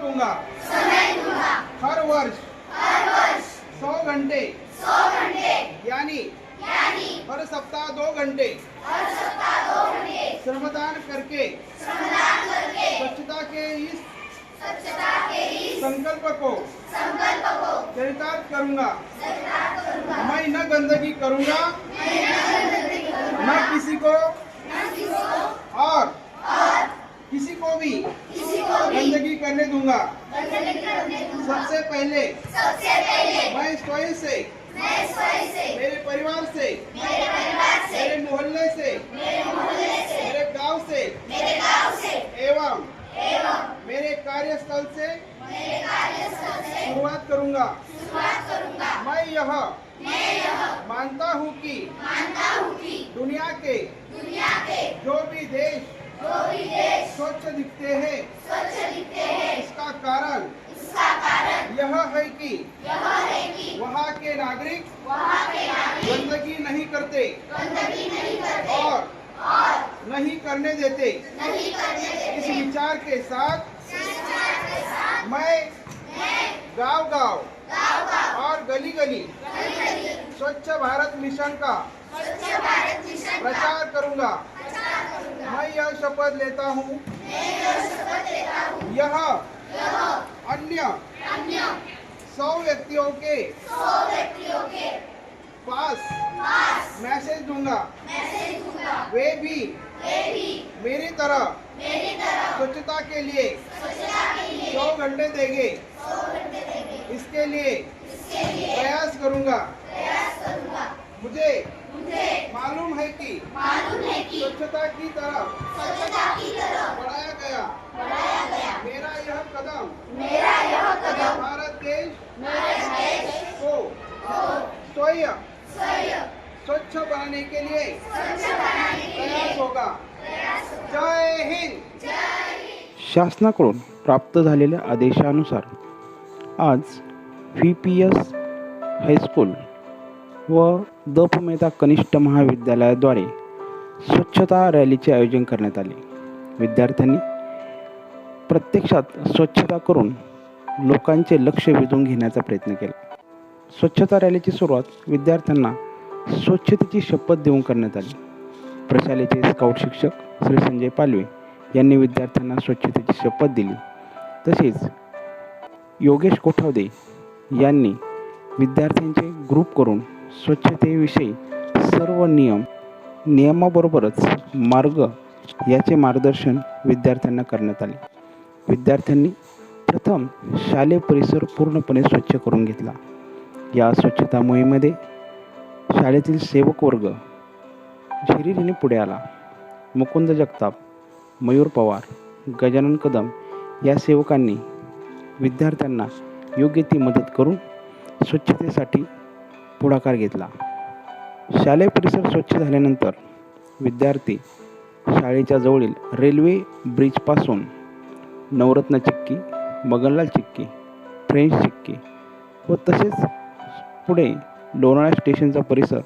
दूँगा। समय दूँगा। हर वर्ष। हर वर्ष। सौ घंटे। सौ घंटे। यानी यानी हर सप्ताह दो घंटे। हर सप्ताह दो घंटे। श्रमदान करके। श्रमदान करके। स्वच्छता के इस स्वच्छता के इस संकल्प को संकल्प को चरितार्थ करूँगा। चरितार्थ करूँगा। मैं न गंदगी करूँगा। न किसी को और किसी को भी। करने दूँगा। सबसे पहले। सबसे पहले। मैं स्वयं से। मैं स्वयं से। मेरे परिवार से। मेरे परिवार से। मेरे मोहल्ले से। मेरे मोहल्ले से। मेरे गाँव से। मेरे गाँव से। एवं। एवं। मेरे कार्यस्थल से। मेरे कार्यस्थल से। शुरुआत करूँगा। शुरुआत करूँगा। मैं यह मैं यह मानता हूँ कि मानता हूँ कि दुनिया के दुनिया के जो भी देश जो भी देश स्वच्छ दिखते हैं यह है कि वहाँ के नागरिक गंदगी नहीं करते और नहीं करने देते। इस विचार के साथ मैं गाँव गाँव और गली गली स्वच्छ भारत मिशन का प्रचार करूँगा। मैं यह शपथ लेता हूँ। यह अन्य सौ व्यक्तियों के सौ व्यक्तियों के पास पास मैसेज दूँगा। मैसेज दूँगा। वे भी वे भी मेरी तरह मेरी तरह स्वच्छता के लिए स्वच्छता के लिए सौ घंटे देंगे। सौ घंटे देंगे। इसके लिए इसके लिए प्रयास करूँगा। प्रयास करूँगा। मुझे मुझे मालूम है कि मालूम है कि स्वच्छता की तरह स्वच्छता की तरह बढ़ाया गया। बढ़ाया गया। मेरा यह कदम मेरा यह कदम भारत देश को स्वच्छ बनाने के लिए प्रयास होगा। जय हिंद। शासनाकडून प्राप्त झालेल्या आदेशानुसार आज V P S high school व द प मेहता कनिष्ठ महाविद्यालयाद्वारे स्वच्छता रॅलीचे आयोजन करण्यात आले. विद्यार्थ्यांनी प्रत्यक्षात स्वच्छता करून लोकांचे लक्ष वेधून घेण्याचा प्रयत्न केला. स्वच्छता रॅलीची सुरुवात विद्यार्थ्यांना स्वच्छतेची शपथ देऊन करण्यात आली. प्रशालेचे स्काउट शिक्षक श्री संजय पालवे यांनी विद्यार्थ्यांना स्वच्छतेची शपथ दिली. तसेच योगेश कोठावदे यांनी विद्यार्थ्यांचे ग्रुप करून स्वच्छतेविषयी सर्व नियम नियमाबरोबरच मार्ग याचे मार्गदर्शन विद्यार्थ्यांना करण्यात आले. विद्यार्थ्यांनी प्रथम शालेय परिसर पूर्णपणे स्वच्छ करून घेतला. या स्वच्छता मोहिमेमध्ये शाळेतील सेवक वर्ग झिरिरीने पुढे आला. मुकुंद जगताप मयूर पवार गजानन कदम या सेवकांनी विद्यार्थ्यांना योग्य ती मदत करून स्वच्छतेसाठी पुढाकार घेतला. शालेय परिसर स्वच्छ झाल्यानंतर विद्यार्थी शाळेच्या जवळील रेल्वे ब्रिजपासून नवरत्न चिक्की मगनलाल चिक्की फ्रेंच चिक्की व तसेच पुढे लोणाळा स्टेशनचा परिसर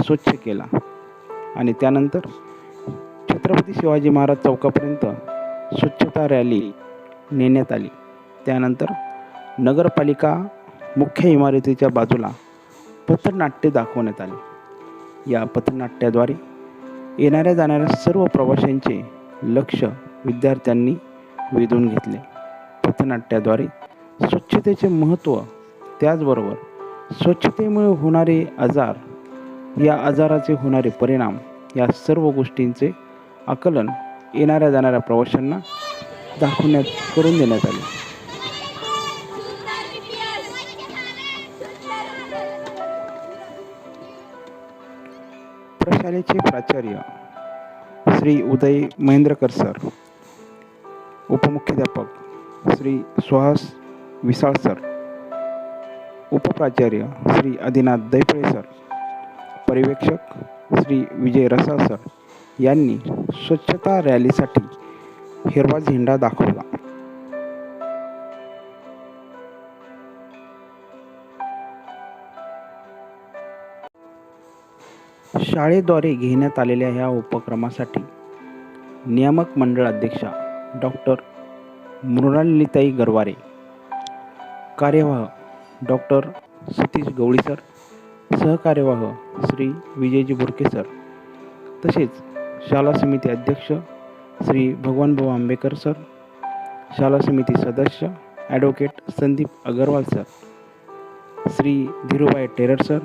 स्वच्छ केला आणि त्यानंतर छत्रपती शिवाजी महाराज चौकापर्यंत स्वच्छता रॅली नेण्यात आली. त्यानंतर नगरपालिका मुख्य इमारतीच्या बाजूला पथनाट्य दाखवण्यात आले. या पथनाट्याद्वारे येणाऱ्या जाणाऱ्या सर्व प्रवाशांचे लक्ष विद्यार्थ्यांनी वेधून घेतले. पथनाट्याद्वारे स्वच्छतेचे महत्त्व त्याचबरोबर स्वच्छतेमुळे होणारे आजार या आजाराचे होणारे परिणाम या सर्व गोष्टींचे आकलन येणाऱ्या जाणाऱ्या प्रवाशांना दाखवण्यात करून देण्यात आले. प्रशालेचे प्राचार्य श्री उदय महेंद्रकर सर उपमुख्याध्यापक श्री सुहास विसाळ सर उपप्राचार्य श्री आदिनाथ दैपळे सर पर्यवेक्षक श्री विजय रसाळ सर यांनी स्वच्छता रॅलीसाठी हिरवा झेंडा दाखवला. शाळेद्वारे घेण्यात आलेल्या ह्या उपक्रमासाठी नियामक मंडळ अध्यक्षा डॉक्टर मृणालिताई गरवारे. कार्यवाह डॉक्टर सतीश गवळी सर. सहकार्यवाह श्री विजयजी बोरके सर. तसेच शाला समिती अध्यक्ष श्री भगवानभाऊ आंबेकर सर. शाला समिती सदस्य advocate Sandeep Agarwal sir. Shri Dhirubhai Terar sir.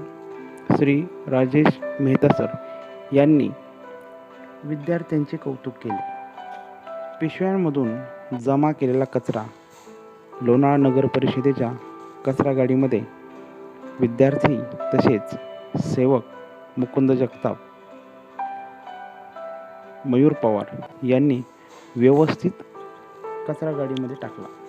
Shri Rajesh Mehta sir. यांनी विद्यार्थ्यांचे कौतुक केले. पिशव्यांमधून जमा केलेला कचरा लोणाळा नगर परिषदेच्या कचरा गाडीमध्ये विद्यार्थी तसेच सेवक मुकुंद जगताप मयूर पवार यांनी व्यवस्थित कचरा गाडीमध्ये टाकला.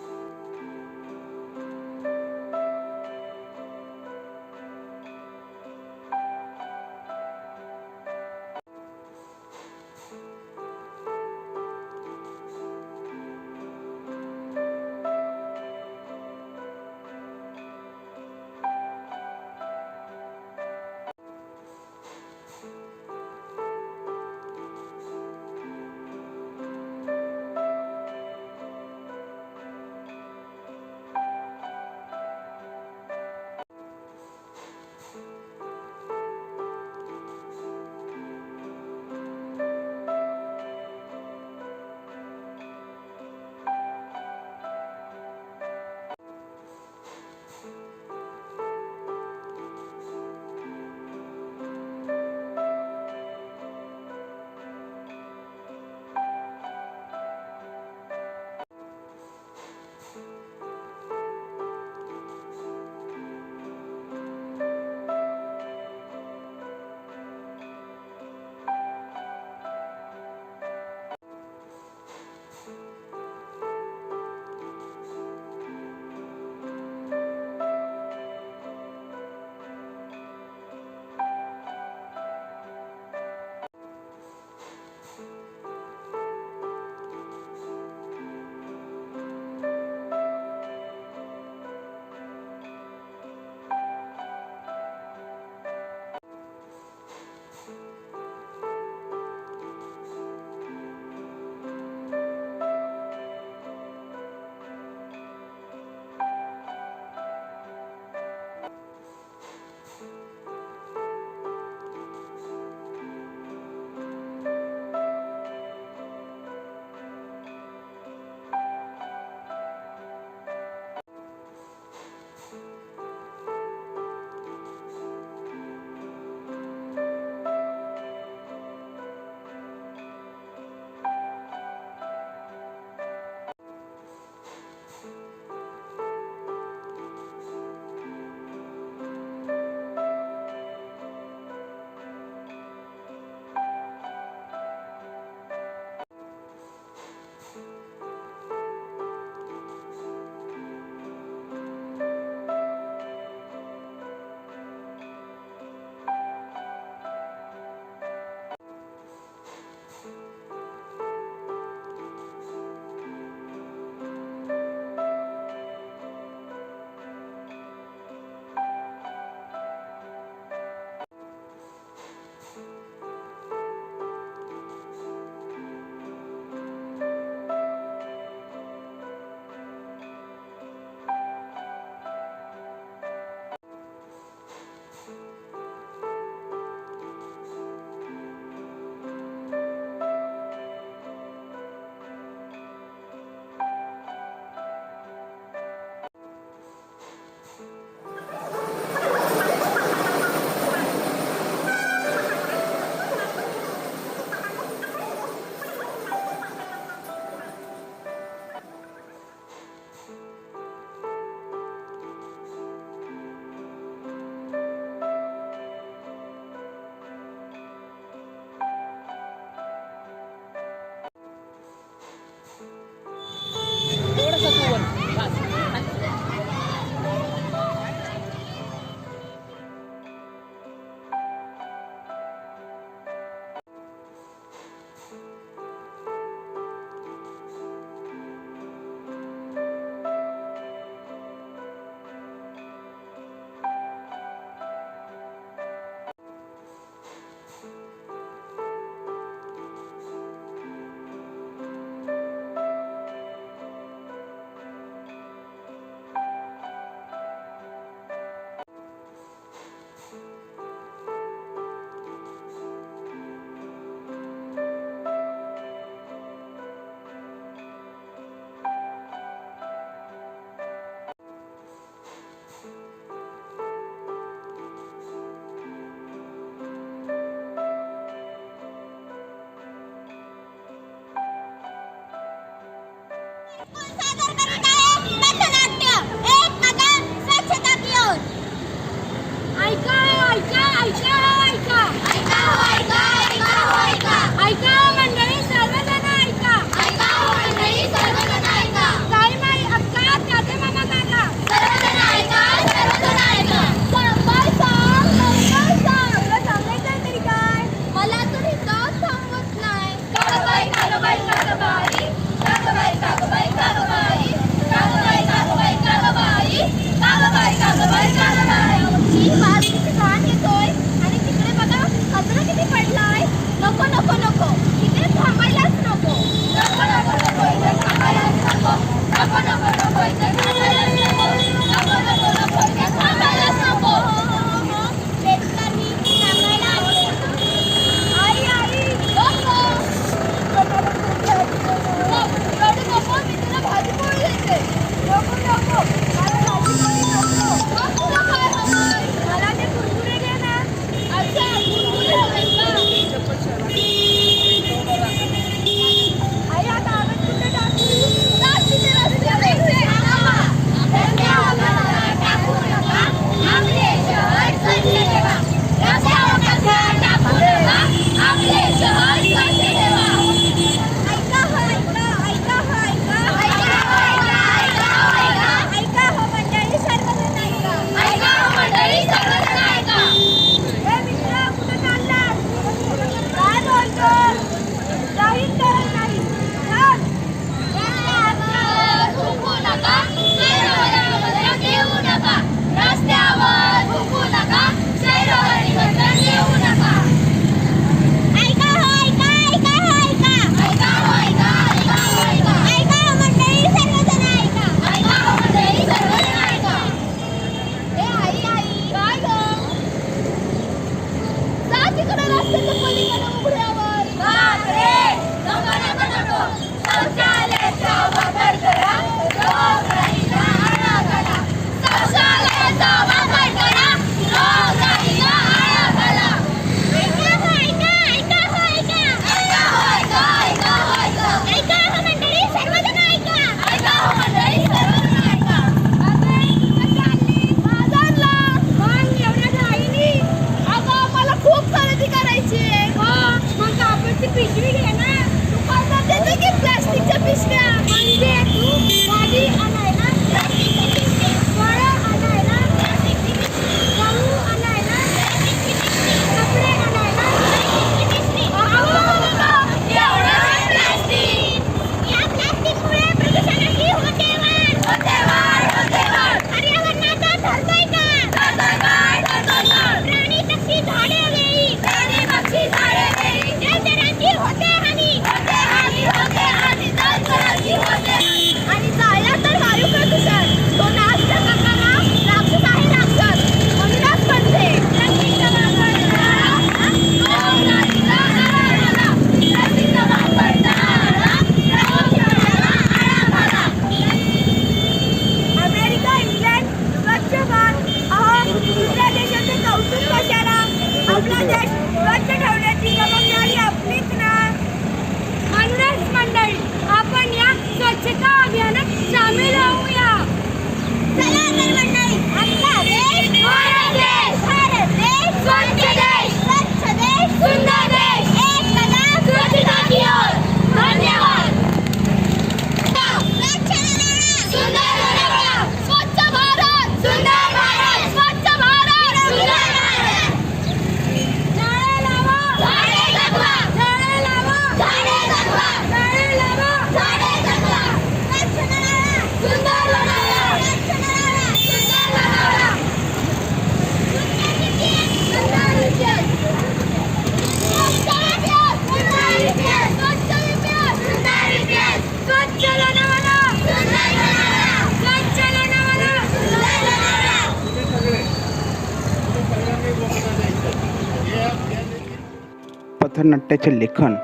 नाट्याचे लेखन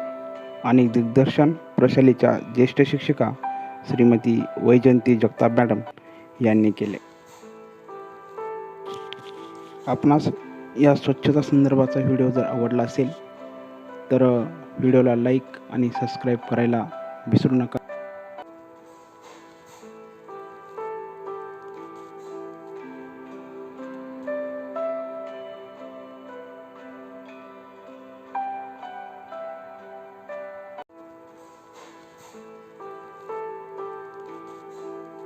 आणि दिग्दर्शन प्रशालीच्या ज्येष्ठ शिक्षिका श्रीमती वैजयंती जगताप मॅडम यांनी केले. आपणास या स्वच्छता संदर्भाचा व्हिडिओ जर आवडला असेल तर व्हिडिओला लाईक आणि सबस्क्राईब करायला विसरू नका.